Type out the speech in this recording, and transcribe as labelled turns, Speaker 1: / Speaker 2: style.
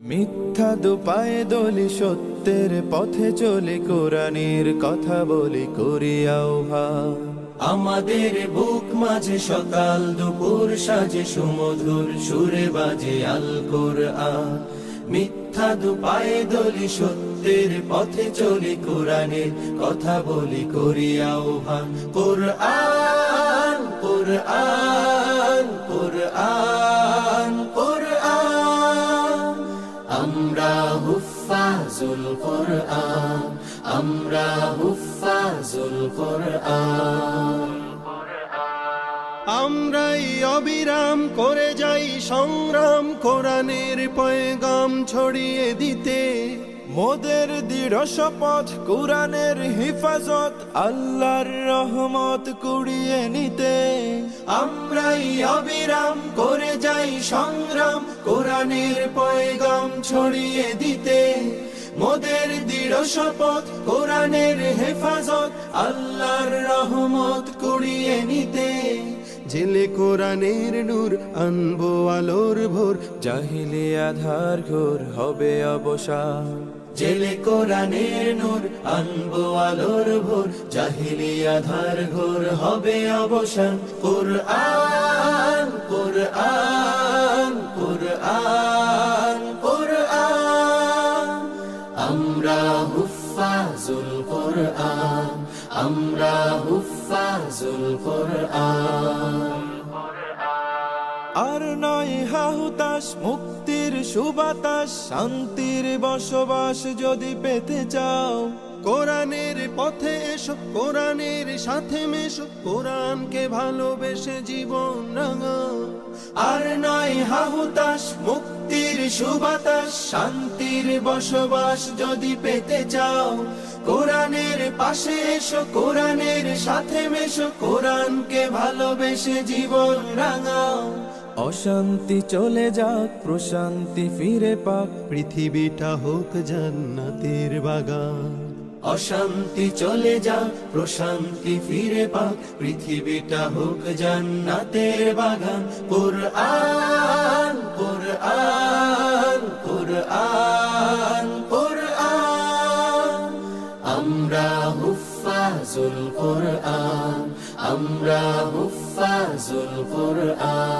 Speaker 1: মিথ্যা দুপায়ে দলি সত্যের পথে চলে, কোরআনের কথা বলি, করি আহ্বান
Speaker 2: আমাদের বুক মাঝে সকাল, দুপুর সাজে, সুমধুর সুরে বাজে আল কোরআন মিথ্যা দুপায়ে দলি সত্যের পথে চলি, কোরআনের কথা বলি, করি আহ্বান কোরআন কোরআন। হুফাজুল কোরআন আমরা হুফাজুল কোরআন।
Speaker 1: আমরাই অবিরাম করে যাই সংগ্রাম কোরআনের পয়গাম ছড়িয়ে দিতে। মোদের দৃঢ় শপথ, কোরআনের হিফাজত, আল্লাহর রহমত কুড়িয়ে নিতে।
Speaker 2: আমরাই অবিরাম করে যাই সংগ্রাম, কোরআনের পয়গাম ছড়িয়ে দিতে। মোদের দৃঢ় শপথ, কোরআনের হেফাজত, আল্লাহর রহমত কুড়িয়ে নিতে।
Speaker 1: জেলে কোরআনের নূর, আনব আলোর ভোর, জাহিলে আধার ঘোর হবে অবসান।
Speaker 2: জেলে কোরআনের নূর, আনব আলোর ভোর জাহিলি আধার ঘোর হবে অবসান। কোরআন কোরআন কোরআন কোরআন। আমরা হুফাজুল কোরআন, আমরা হুফাজুল কোরআন।
Speaker 1: আর নয় হাহুতাস মুক্তির সুবাতাস, শান্তির বসবাস যদি পেতে চাও, কোরআনের পথে এসো, কোরআনের সাথে মেশো, কোরআনকে ভালোবেসে জীবন রাঙাও।
Speaker 2: আর নাই হাহুতাস মুক্তির সুবাতাস, শান্তির বসবাস যদি পেতে চাও, কোরআনের পাশে এসো, কোরআনের সাথে মেশো, কোরআনকে ভালোবেসে জীবন রাঙাও।
Speaker 1: অশান্তি চলে যাক প্রশান্তি ফিরে পাক। পৃথিবীটা হোক জান্নাতের বাগান।
Speaker 2: অশান্তি চলে যাক প্রশান্তি ফিরে পাক। পৃথিবীটা হোক জান্নাতের বাগান। কোরআন কোরআন কোরআন কোরআন। আমরা হুফাজুল কোরআন আমরা হুফাজুল কোরআন।